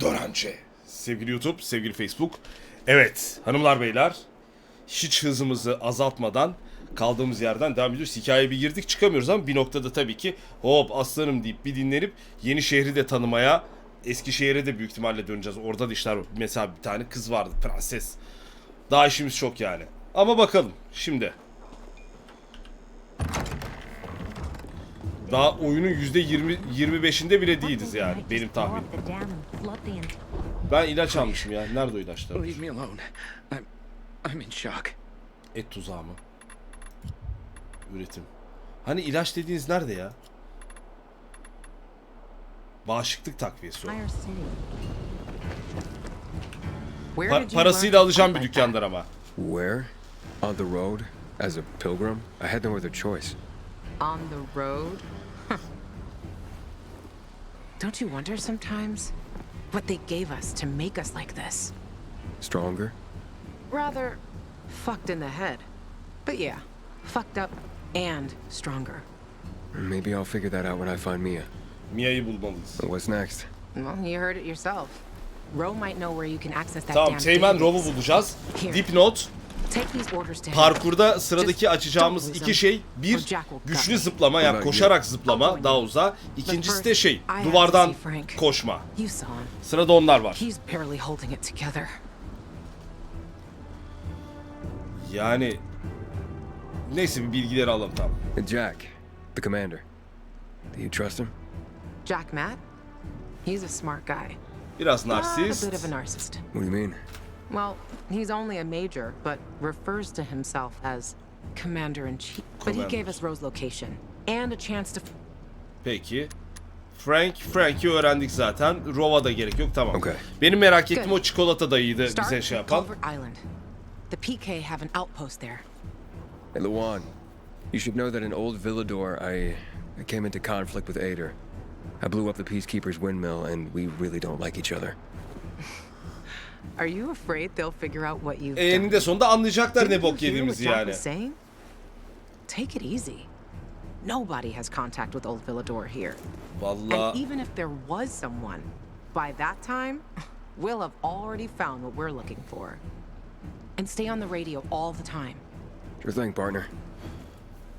Dönence. Sevgili YouTube, sevgili Facebook. Evet, hanımlar beyler. Hiç hızımızı azaltmadan kaldığımız yerden devam ediyoruz. Hikayeye bir girdik çıkamıyoruz ama bir noktada tabii ki hop aslanım deyip bir dinlenip yeni şehri de tanımaya Eskişehir'e de büyük ihtimalle döneceğiz. Orada da işler var. Mesela bir tane kız vardı prenses. Daha işimiz çok yani. Ama bakalım şimdi. Daha oyunun %20 25'inde bile değiliz yani benim tahminim. Ben ilaç almışım ya. Nerede o ilaçlar? Leave me alone. I'm I'm in shock. Et tuzağı mı? Üretim. Hani ilaç dediğiniz nerede ya? Bağışıklık takviyesi o. Pa- parasıyla alacağım bir dükkandan ama. Where? On the road? As a pilgrim? I had no other choice. On the road? Huh. Don't you wonder sometimes what they gave us to make us like this? Stronger? Rather fucked in the head. But yeah, fucked up and stronger. Maybe I'll figure that out when I find Mia. Mia'yı bulmalıyız. What's next? Well, you heard it yourself. Ro might know where you can access that Tamam damn Teğmen Rov'u bulacağız. Here. Dipnot. Parkurda sıradaki açacağımız iki şey. Bir güçlü zıplama yani Ulan koşarak zıplama daha uzağa. İkincisi de şey duvardan koşma. Sırada onlar var. Yani neyse bir bilgileri alalım tamam. Jack, the commander. Do you trust him? Jack Matt? He's a smart guy. Biraz But a narsist. bit of a narcissist. What do you mean? Well, he's only a major, but refers to himself as Commander in Chief. But he gave us Rose's location and a chance to. Peki. Frank, Frank'i öğrendik zaten. Rova da gerek yok tamam. Okay. Benim merak ettiğim o çikolata dayıydı Start bize şey with yapan. Culvert Island. The PK have an outpost there. Hey, Luan, you should know that in Old Villador, I, I came into conflict with Ader. I blew up the Peacekeeper's windmill, and we really don't like each other. Are you afraid they'll figure out what you've E, done? eninde sonunda anlayacaklar ne you bok yediğimizi yani. saying? Take it easy. Nobody has contact with Old Villador here. And Vallahi even if there was someone, by that time, we'll have already found what we're looking for. And stay on the radio all the time. Sure thing, partner.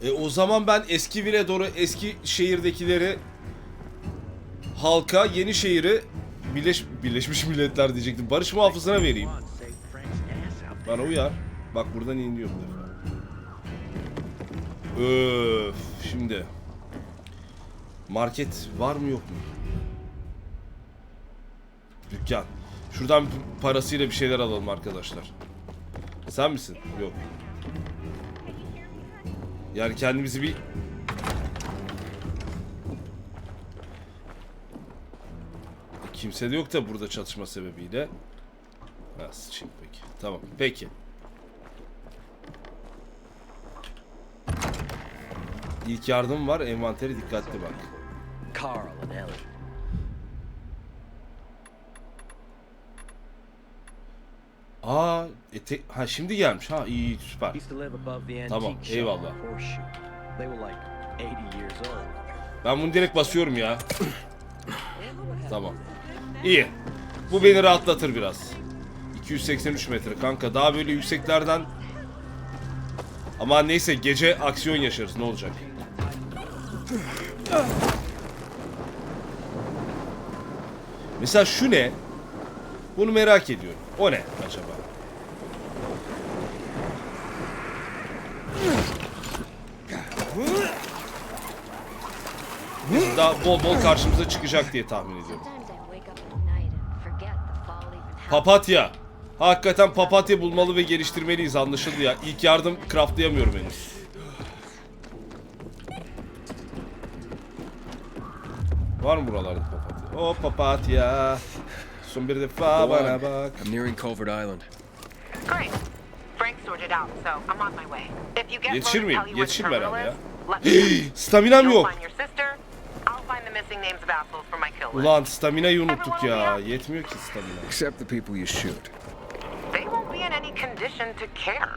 E, o zaman ben eski Viledor'u, eski şehirdekileri halka, yeni şehri Birleş, Birleşmiş Milletler diyecektim. Barış muhafızına vereyim. Bana uyar. Bak buradan iniliyor bu defa. Öf, şimdi. Market var mı yok mu? Dükkan. Şuradan parasıyla bir şeyler alalım arkadaşlar. Sen misin? Yok. Yani kendimizi bir Kimse de yok da burada çatışma sebebiyle. Ha sıçayım peki. Tamam peki. İlk yardım var. Envanteri dikkatli bak. Carl and Ellie. Aa, e te- ha şimdi gelmiş. Ha iyi süper. Tamam, eyvallah. on Horseshoe. They were like 80 years old. Ben bunu direkt basıyorum ya. tamam. İyi. Bu beni rahatlatır biraz. 283 metre kanka. Daha böyle yükseklerden... Ama neyse gece aksiyon yaşarız. Ne olacak? Mesela şu ne? Bunu merak ediyorum. O ne acaba? Daha bol bol karşımıza çıkacak diye tahmin ediyorum. Papatya. Hakikaten papatya bulmalı ve geliştirmeliyiz anlaşıldı ya. İlk yardım craftlayamıyorum henüz. Var mı buralarda papatya? O papatya. Son bir defa bana bak. I'm nearing Culvert Island. Great. Frank sorted it out, so I'm on my way. If you get Yetişir miyim? Yetişir herhalde ya? Staminam yok. Ulan staminayı unuttuk ya. Yetmiyor ki stamina. Except the people you shoot. They won't be in any condition to care.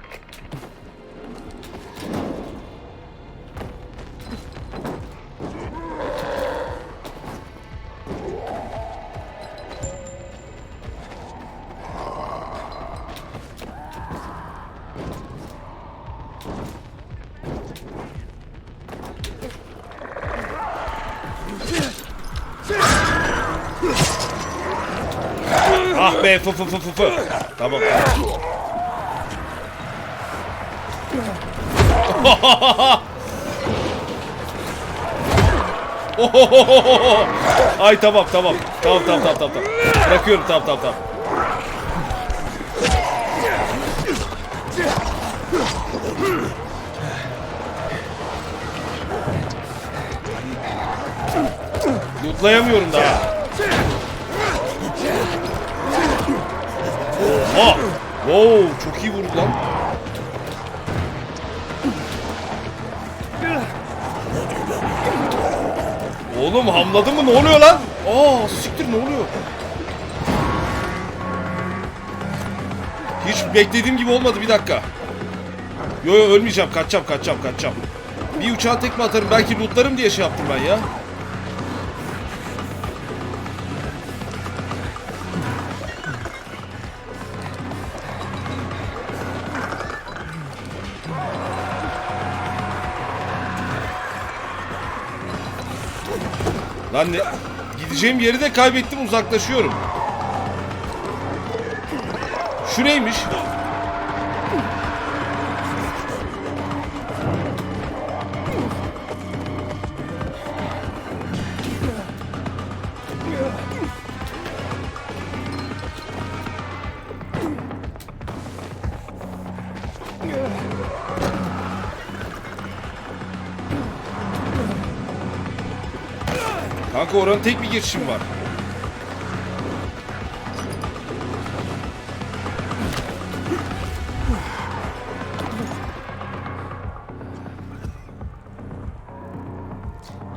Be fı fı fı fı fı. Tamam. Ay tamam tamam. Tamam tamam tamam tamam. tamam. Bırakıyorum tamam tamam tamam. Lootlayamıyorum daha. Wow, çok iyi vurdu lan. Oğlum hamladı mı? Ne oluyor lan? Aa, siktir ne oluyor? Hiç beklediğim gibi olmadı bir dakika. Yo yo ölmeyeceğim, kaçacağım, kaçacağım, kaçacağım. Bir uçağa tekme atarım, belki lootlarım diye şey yaptım ben ya. Lan ne? Gideceğim yeri de kaybettim uzaklaşıyorum. Şu Kanka oranın tek bir girişim var.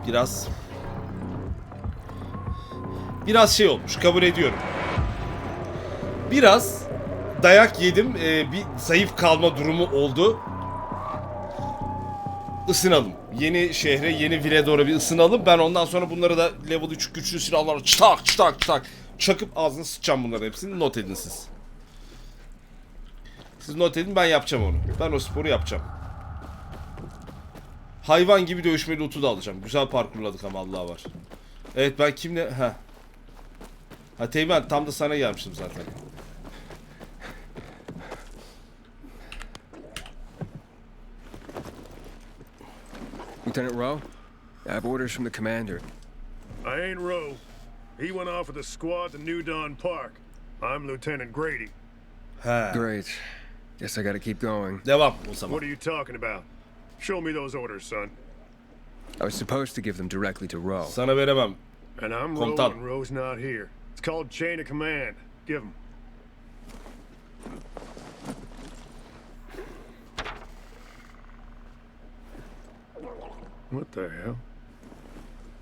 Biraz biraz şey olmuş kabul ediyorum. Biraz dayak yedim ee, bir zayıf kalma durumu oldu. Isınalım. Yeni şehre, yeni Viledor'a bir ısınalım. Ben ondan sonra bunları da level 3 güçlü silahlarla çıtak çıtak çıtak çakıp ağzına sıçacağım bunların hepsini. Not edin siz. Siz not edin ben yapacağım onu. Ben o sporu yapacağım. Hayvan gibi dövüşmeli loot'u da alacağım. Güzel parkurladık ama Allah var. Evet ben kimle... Ha. Ha Teğmen tam da sana gelmiştim zaten. Lieutenant Rowe, I have orders from the commander. I ain't Rowe. He went off with a squad to New Dawn Park. I'm Lieutenant Grady. Ha. Great. Guess I gotta keep going. Devam o zaman. What are you talking about? Show me those orders, son. I was supposed to give them directly to Rowe. Sana veremem. And I'm Rowe Komutan. and Rowe's not here. It's called chain of command. Give him. What the hell?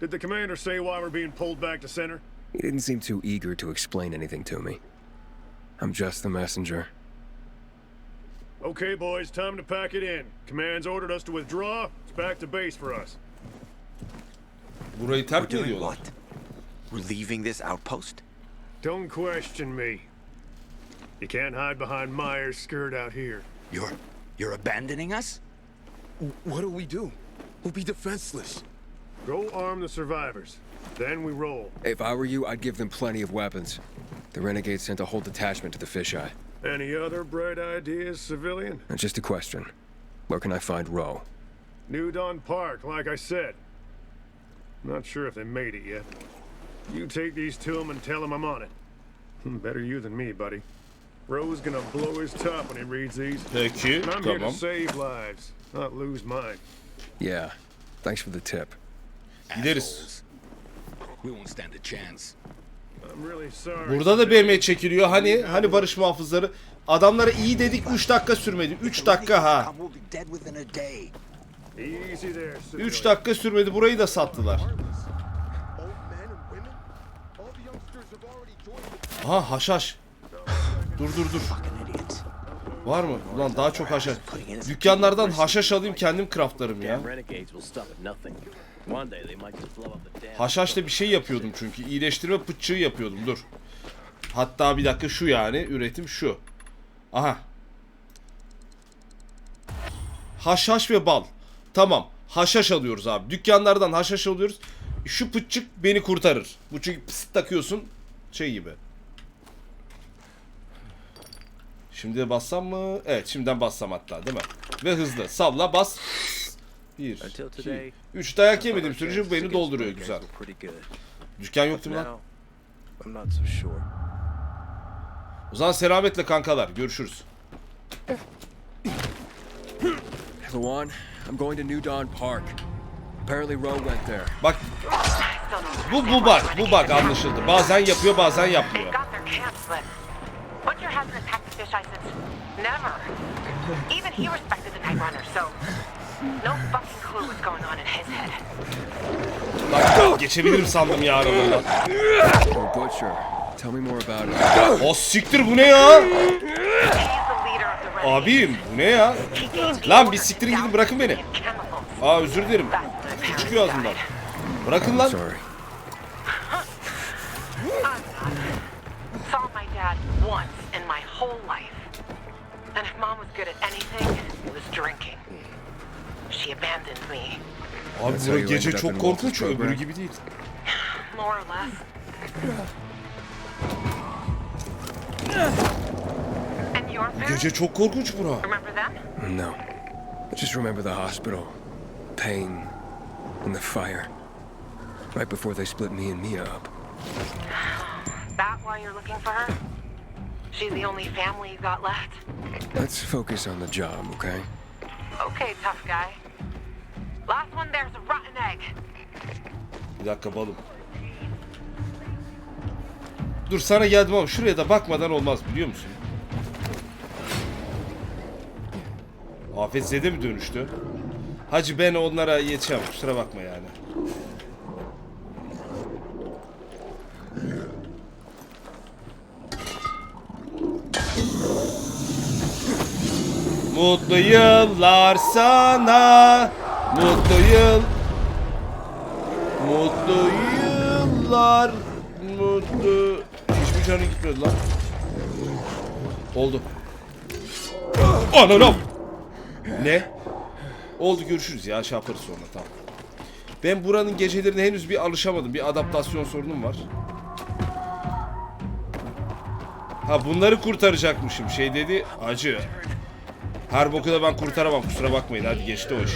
Did the commander say why we're being pulled back to center? He didn't seem too eager to explain anything to me. I'm just the messenger. Okay, boys, time to pack it in. Command's ordered us to withdraw. It's back to base for us. Burayı terk mi Doing ediyorlar? what? We're leaving this outpost? Don't question me. You can't hide behind Myers' skirt out here. You're you're abandoning us? What do we do? We'll be defenseless. Go arm the survivors. Then we roll. If I were you, I'd give them plenty of weapons. The renegades sent a whole detachment to the fisheye. Any other bright ideas, civilian? And just a question. Where can I find Rowe? New Dawn Park, like I said. Not sure if they made it yet. You take these to him and tell him I'm on it. Hmm, Better you than me, buddy. Rowe's gonna blow his top when he reads these. Peki, And I'm here to save lives, not lose mine. Yeah. Thanks for the tip. Gideriz. We won't stand a chance. I'm really sorry. Burada da BM çekiliyor. Hani hani barış muhafızları adamlara iyi dedik 3 dakika sürmedi. 3 dakika ha. We'll be dead within a day. Easy there, 3 civilian. dakika sürmedi. Burayı da sattılar. Aha haşhaş. Dur dur dur. Var mı? Ulan daha çok haşhaş. Dükkanlardan haşhaş alayım kendim craftlarım ya. Haşhaşla bir şey yapıyordum çünkü. İyileştirme pıtçığı yapıyordum. Dur. Hatta bir dakika şu yani. Üretim şu. Aha. Haşhaş ve bal. Tamam. Haşhaş alıyoruz abi. Dükkanlardan haşhaş alıyoruz. Şu pıtçık beni kurtarır. Bu çünkü pıs takıyorsun şey gibi. Şimdi de bassam mı? Evet şimdiden bassam hatta değil mi? Ve hızlı. Salla bas. 1, Until 2, today, 3 dayak yemedim sürece bu beni dolduruyor güzel. Dükkan yok değil mi lan? Now, I'm not so sure. O zaman selametle kankalar. Görüşürüz. Lawan, I'm going to New Dawn Park. Apparently Roe went there. Bak bu bu bak bu bak anlaşıldı. Bazen yapıyor bazen yapmıyor. Said? Never. Even he respected the Night Runner, so no fucking clue what's going on in his head. Geçebilirim sandım ya aralarından. Oh, Butcher, tell me more about it. O siktir bu ne ya? Abim bu ne ya? Lan bir siktirin gidin bırakın beni. Aa özür dilerim. Çıkıyor ağzımdan. Bırakın lan. Whole life. And if mom was good at anything, it was drinking. She abandoned me, Abi That's how bu you gece çok korkunç öbürü gibi değil. more or less. And your parents? Gece çok korkunç bura. Remember them? No. Just remember the hospital. Pain. And the fire. Right before they split me and Mia up. That why you're looking for her? She's the only family you got left? Let's focus on the job, okay? Okay, tough guy. Last one there's a rotten egg. Bir dakika balım. Dur sana geldim ama şuraya da bakmadan olmaz biliyor musun? Afet Zede mi dönüştü? Hacı ben onlara yetişemem kusura bakma yani. Mutlu yıllar sana. Mutlu yıl. Mutlu yıllar. Mutlu. Hiçbir canı gitmedi lan. Oldu. Ananam. Ne? Oldu görüşürüz ya şey yaparız sonra tamam. Ben buranın gecelerine henüz bir alışamadım. Bir adaptasyon sorunum var. Ha bunları kurtaracakmışım. Şey dedi acı. Her boku da ben kurtaramam kusura bakmayın. Hadi geçti o iş.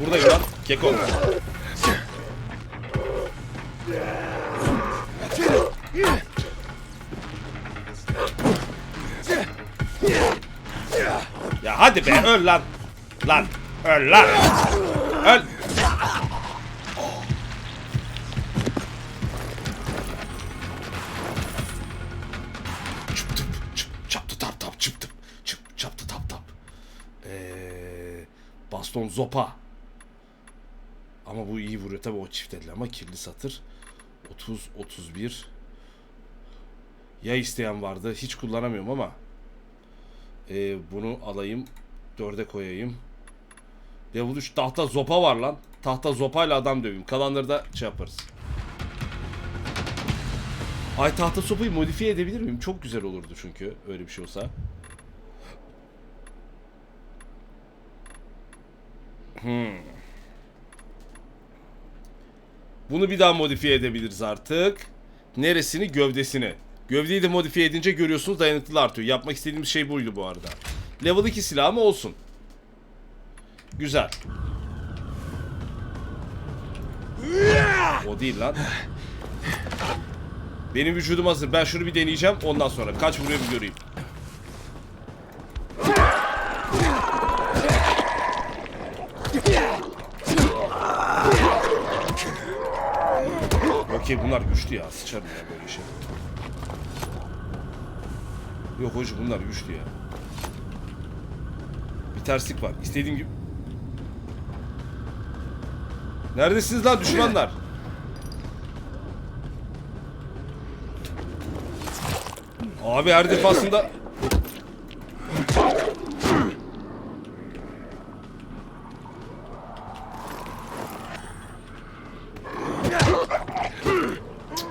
Buradayım lan. Keko. Ya hadi be öl lan. Lan öl lan. Öl. Çıp tıp çıp tap tap çıp tıp çıp tap tap. Ee, baston zopa. Ama bu iyi vuruyor tabi o çift elle ama kirli satır. 30 31 ya isteyen vardı hiç kullanamıyorum ama ee, bunu alayım dörde koyayım. Level 3 tahta zopa var lan. Tahta zopayla adam döveyim. Kalanları da şey yaparız. Ay tahta sopayı modifiye edebilir miyim? Çok güzel olurdu çünkü öyle bir şey olsa. Hmm. Bunu bir daha modifiye edebiliriz artık. Neresini? Gövdesini. Gövdeyi de modifiye edince görüyorsunuz dayanıklılığı artıyor. Yapmak istediğimiz şey buydu bu arada. Level 2 silah mı olsun? Güzel. O değil lan. Benim vücudum hazır. Ben şunu bir deneyeceğim. Ondan sonra kaç vuruyor bir göreyim. Okey bunlar güçlü ya. Sıçarım ya böyle şey. Yok hoca bunlar güçlü ya. Bir terslik var. İstediğim gibi... Neredesiniz lan düşmanlar? Abi her defasında...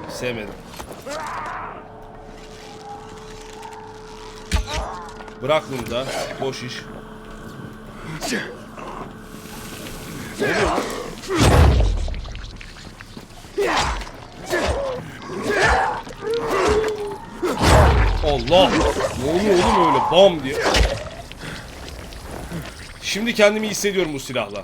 Sevmedim. Bırak bunu da. Boş iş. Ne oluyor Allah! Ne oluyor oğlum öyle bam diye. Şimdi kendimi iyi hissediyorum bu silahla.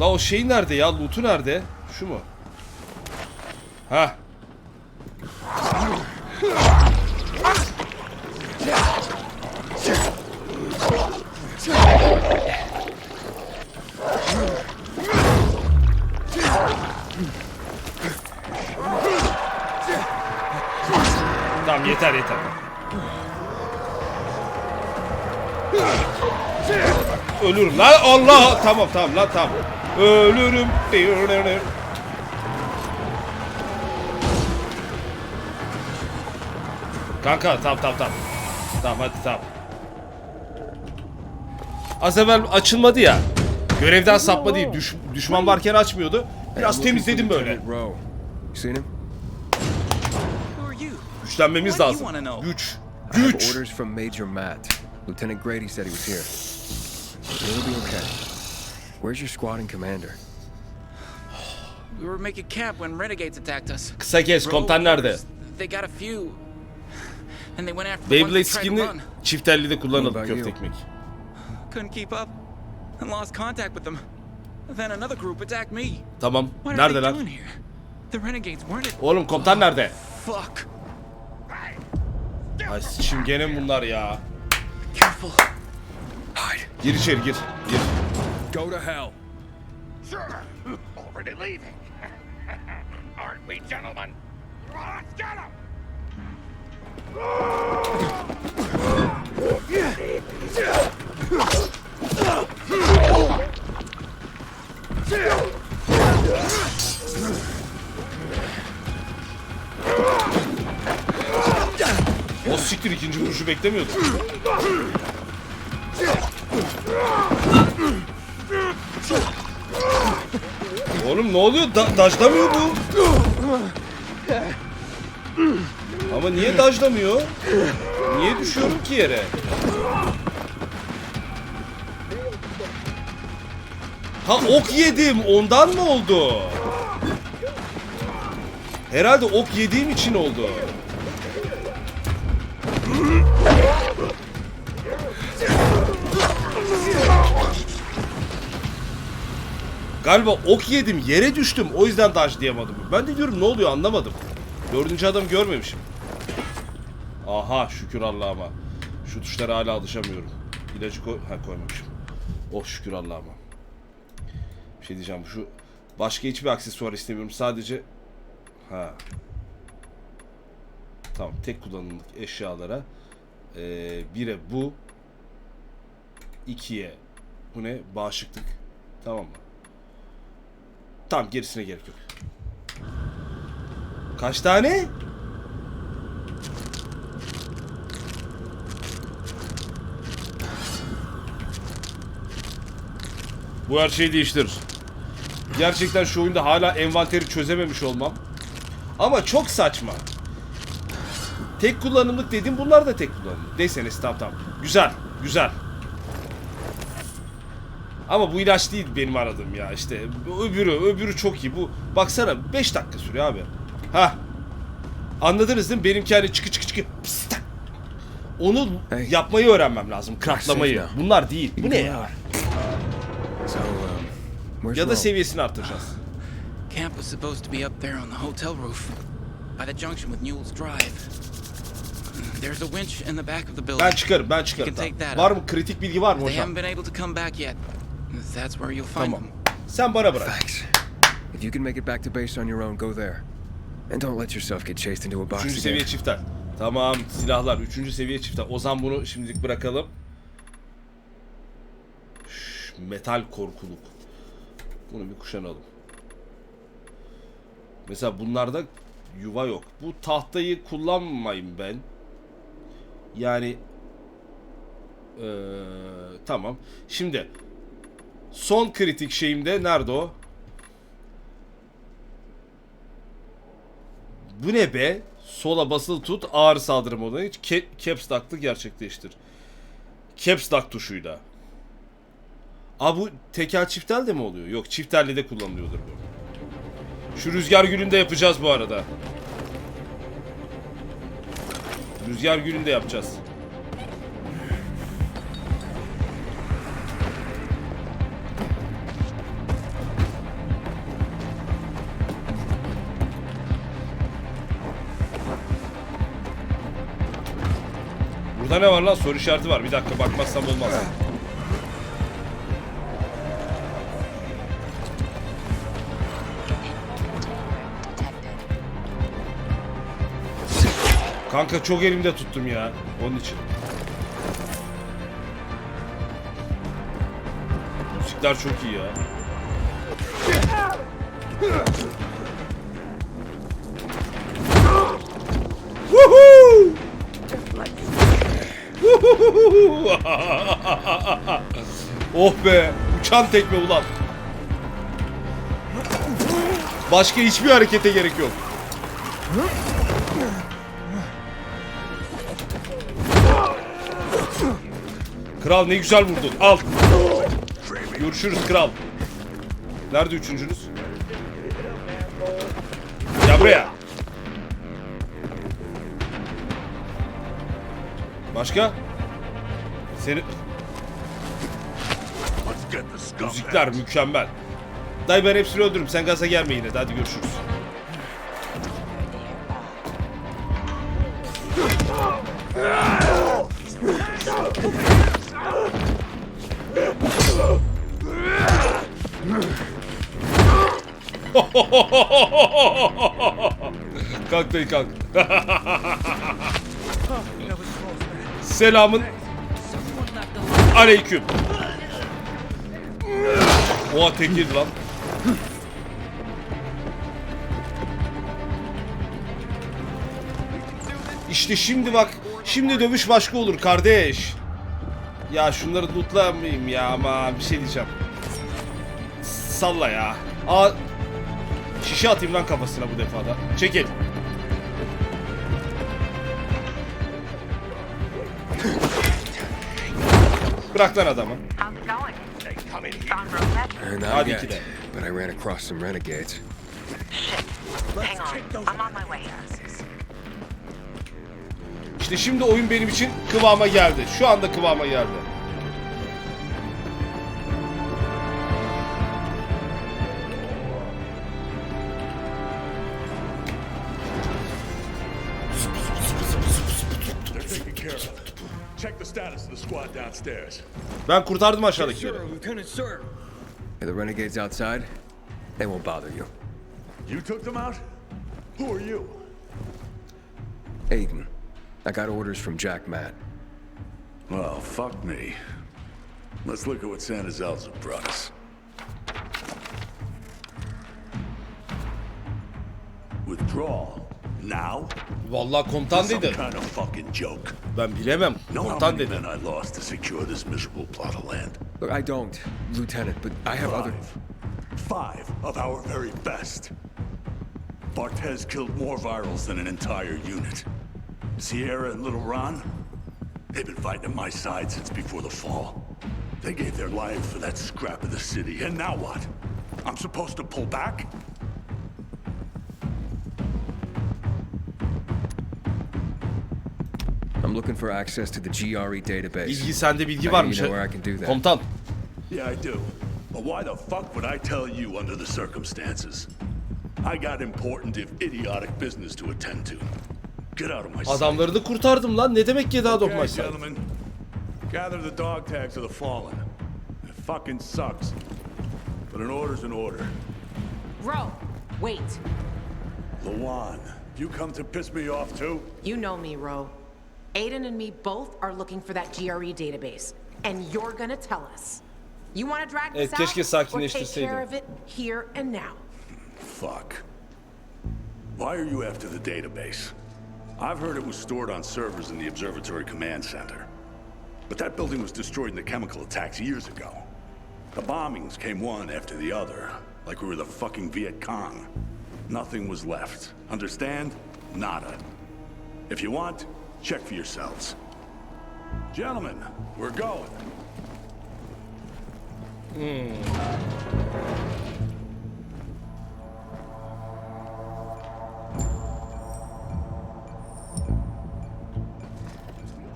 La o şey nerede ya? Loot'u nerede? Şu mu? Ha. Yeter. Ölürüm lan Allah tamam tamam lan tamam. Ölürüm. Kanka tamam tamam tamam. Tamam hadi tamam. Az evvel açılmadı ya. Görevden sapma değil. Düş- düşman varken açmıyordu. Biraz temizledim böyle. Lieutenant Rowe. You seen him? Who are you? Güçlenmemiz lazım. Güç. I have Güç. orders from Major Matt. Lieutenant Grady said he was here. It'll be okay. Where's your squad and commander? We were making camp when renegades attacked us. Kısa kes komutan nerede? They got a few. And they went after Beyblade run. çift elli de kullanalım köfte ekmek. Couldn't keep up. And lost contact with them. Then another group attacked me. Tamam. Neredeler? doing here? The renegades weren't it? Oğlum komutan nerede? Fuck. Ay şimdi gene mi bunlar ya? Careful. Hide. Gir içeri gir. Gir. Go to hell. Sure. Already leaving. Aren't we, gentlemen? Let's get him! O siktir ikinci vuruşu beklemiyordum. Oğlum ne oluyor? Da dajlamıyor bu. Ama niye dajlamıyor? Niye düşüyorum ki yere? Ha ok yedim. Ondan mı oldu? Herhalde ok yediğim için oldu. Galiba ok yedim yere düştüm o yüzden dodge'layamadım. Ben de diyorum ne oluyor anlamadım. Dördüncü adam görmemişim. Aha şükür Allah'ıma. Şu tuşlara hala alışamıyorum. İlacı koy... Ha koymamışım. Oh şükür Allah'ıma. Bir şey diyeceğim şu... Başka hiçbir aksesuar istemiyorum sadece... Ha. Tamam tek kullanımlık eşyalara. Ee, bire bu. ikiye bu ne? Bağışıklık. Tamam mı? Tamam gerisine gerek yok. Kaç tane? Bu her şeyi değiştirir. Gerçekten şu oyunda hala envanteri çözememiş olmam. Ama çok saçma. Tek kullanımlık dedim bunlar da tek kullanımlık. Deseniz tamam tamam. Güzel, güzel. Ama bu ilaç değil benim aradığım ya işte. Öbürü, öbürü çok iyi. Bu baksana 5 dakika sürüyor abi. Ha. Anladınız değil mi? Benimki hani çıkı çıkı çıkı. pıs, tak. Onu Hey. yapmayı öğrenmem lazım. Safe now. Bunlar değil. Bu ne ya? So, um, where's Ya da seviyesini arttıracağız. Camp was supposed to be up there on the hotel roof. By the junction with Newell's Drive. There's a winch in the back of the building. Ben çıkarım, ben çıkarım. Tamam. Var mı kritik bilgi var mı They hocam? haven't been able to come back yet. That's where you'll find Tamam. them. Sen bana bırak. Thanks. If you can make it back to base on your own, go there. And don't let yourself get chased into a box Üçüncü again. seviye çifter. Tamam silahlar. Üçüncü seviye çifter. O zaman bunu şimdilik bırakalım. Şş, metal korkuluk. Bunu bir kuşanalım. Mesela bunlarda yuva yok. Bu tahtayı kullanmayayım ben. Yani eee, tamam. Şimdi son kritik şeyimde nerede o? Bu ne be? Sola basılı tut ağır saldırı modunu hiç caps lock'lı gerçekleştir. Caps lock tuşuyla. Aa bu tekel çiftel de mi oluyor? Yok çiftelli de kullanılıyordur bu. Şu rüzgar gülünde yapacağız bu arada. Rüzgar gülünde yapacağız. Burada ne var lan? Soru işareti var. Bir dakika bakmazsam olmaz. Kanka çok elimde tuttum ya. Onun için. Müzikler çok iyi ya. oh be! Uçan tekme ulan. Başka hiçbir harekete gerek yok. Kral ne güzel vurdun. Al. Görüşürüz kral. Nerede üçüncünüz? Ya buraya. Başka? Seni... Müzikler mükemmel. Dayı ben hepsini öldürürüm. Sen gaza gelme yine. de. Hadi görüşürüz. kalk dayı kalk. Selamın aleyküm. Oha tek yedi lan. İşte şimdi bak. Şimdi dövüş başka olur kardeş. Ya şunları lootlamayayım ya ama bir şey diyeceğim. Salla ya. Aa, şişe atayım lan kafasına bu defada. Çekil. Bırak lan adamı. Uh, not Hadi yet, but I ran across some renegades. Shit. Hang on. I'm on my way. İşte şimdi oyun benim için kıvama geldi. Şu anda kıvama geldi. Check the status of the squad downstairs. Ben kurtardım aşağıdakileri. Lieutenant, sir. The renegades outside? They won't bother you. You took them out? Who are you? Aiden, I got orders from Jack Matt. Well, fuck me. Let's look at what Santa Zelza brought us. Withdrawal? Now? Vallahi komutan Some dedi. kind of fucking joke. Ben bilemem. Know how Komutan many dedi. men I lost to secure this miserable plot of land? Look, I don't, Lieutenant, but I have other. Five. Five of our very best. Bartez killed more virals than an entire unit. Sierra and Little Ron, they've been fighting at my side since before the fall. They gave their lives for that scrap of the city, and now what? I'm supposed to pull back? I'm looking for access to the GRE database. Bilgi sende bilgi varmış. know where I can do that. Komutan. Yeah, I do. But why the fuck would I tell you under the circumstances? I got important, if idiotic business to attend to. Get out of my sight. Adamları da kurtardım lan. Ne demek get out of Okay, gentlemen. Gather the dog tags of the fallen. It fucking sucks. But an order's an order. Ro, wait. Lawan, you come to piss me off too? You know me, Ro. Aiden and me both are looking for that GRE database. And you're gonna tell us. You wanna drag this Evet, keşke out? Or take care of it here and now. Fuck. Why are you after the database? I've heard it was stored on servers in the Observatory Command Center. But that building was destroyed in the chemical attacks years ago. The bombings came one after the other, like we were the fucking Viet Cong. Nothing was left. Understand? Nada. If you want, check for yourselves. Gentlemen, we're going.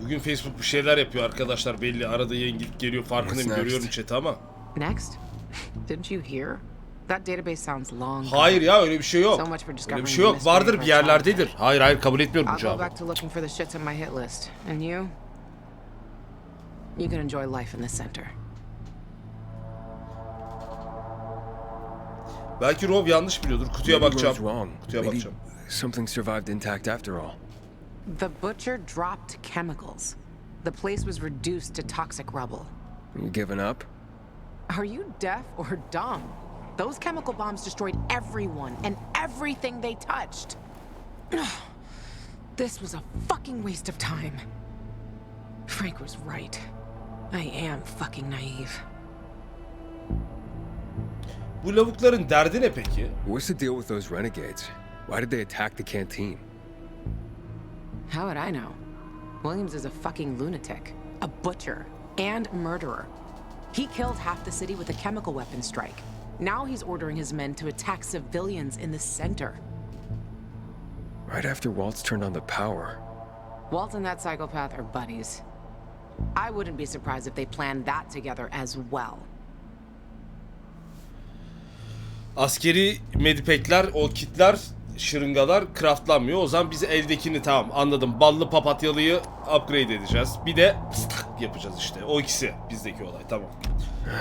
Bugün Facebook bir şeyler yapıyor arkadaşlar belli. Arada yayın gidip geliyor farkındayım What's next? görüyorum chat'i ama. Next? Didn't you hear? That database sounds long. Hayır ya öyle bir şey yok. So much for Öyle bir şey yok. Vardır bir yerlerdedir. Hayır hayır kabul etmiyorum bu I'll go cevabı. back to looking for the shits on my hit list. And you? You can enjoy life in the center. Belki Rob yanlış biliyordur. Kutuya Maybe bakacağım. Wrong. Kutuya Maybe bakacağım. something survived intact after all. The butcher dropped chemicals. The place was reduced to toxic rubble. You giving up? Are you deaf or dumb? Those chemical bombs destroyed everyone and everything they touched. this was a fucking waste of time. Frank was right. I am fucking naive. Bu lavukların derdi ne peki? What's the deal with those renegades? Why did they attack the canteen? How would I know? Williams is a fucking lunatic, a butcher, and murderer. He killed half the city with a chemical weapon strike. Now he's ordering his men to attack civilians in the center. Right after Waltz turned on the power. Walt and that psychopath are buddies. I wouldn't be surprised if they planned that together as well. Askeri medipekler, o kitler, şırıngalar craftlanmıyor. O zaman biz eldekini tamam anladım. Ballı papatyalıyı upgrade edeceğiz. Bir de stak yapacağız işte. O ikisi bizdeki olay tamam.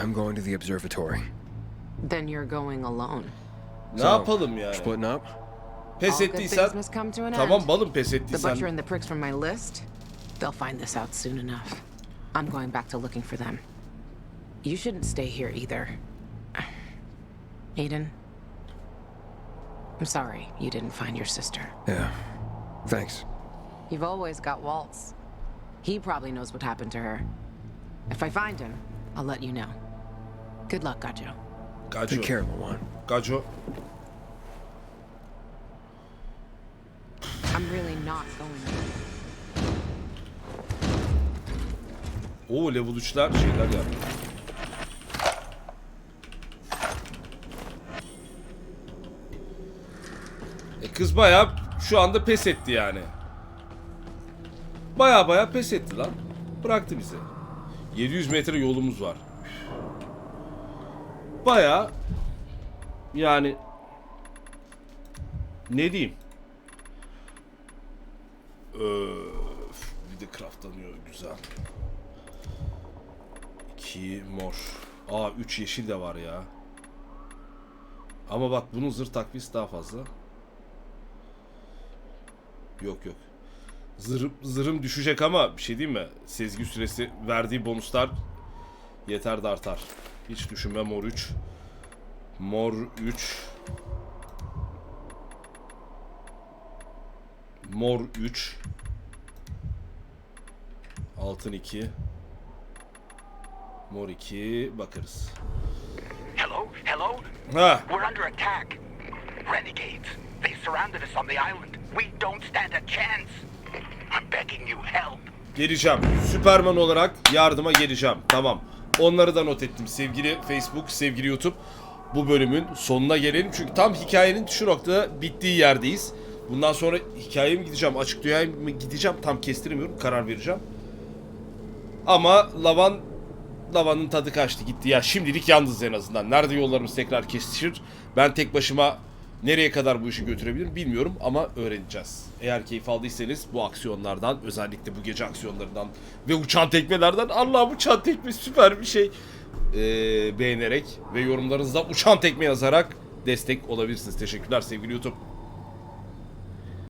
I'm going to the observatory. Then you're going alone. Ne So, yapalım yani? Splitting up? Pes All good ettiysen things must come to an tamam end. balım pes The butcher ettiysen. and the pricks from my list, they'll find this out soon enough. I'm going back to looking for them. You shouldn't stay here either. Aiden, I'm sorry you didn't find your sister. Yeah. Thanks. You've always got Waltz. He probably knows what happened to her. If I find him, I'll let you know. Good luck, Gajo. Gaco. Take care, Lawan. Gaco. I'm really not going. Oo level 3'ler şeyler yaptı. E kız baya şu anda pes etti yani. Baya baya pes etti lan. Bıraktı bizi. 700 metre yolumuz var. Baya yani ne diyeyim? Öf, bir de craftlanıyor güzel. 2 mor. Aa 3 yeşil de var ya. Ama bak bunun zırh takviyesi daha fazla. Yok yok. Zırhım, zırhım düşecek ama bir şey diyeyim mi? Sezgi süresi verdiği bonuslar yeter de artar. Hiç düşünme mor 3. Mor 3. Mor 3. Altın 2. Mor 2 bakarız. Hello? Hello? Ha, We're under attack. Renegades. They surrounded us on the island. We don't stand a chance. I'm begging you, help. geleceğim. Süperman olarak yardıma geleceğim. Tamam. Onları da not ettim. Sevgili Facebook, sevgili YouTube. Bu bölümün sonuna gelelim. Çünkü tam hikayenin şu noktada bittiği yerdeyiz. Bundan sonra hikayeye mi gideceğim, açık dünyaya mı gideceğim tam kestiremiyorum. Karar vereceğim. Ama Lavan Lavan'ın tadı kaçtı gitti. Ya şimdilik yalnız en azından. Nerede yollarımız tekrar kesişir? Ben tek başıma nereye kadar bu işi götürebilirim bilmiyorum ama öğreneceğiz. Eğer keyif aldıysanız bu aksiyonlardan özellikle bu gece aksiyonlarından ve uçan tekmelerden Allah'ım uçan tekme süper bir şey ee, beğenerek ve yorumlarınızda uçan tekme yazarak destek olabilirsiniz. Teşekkürler sevgili YouTube.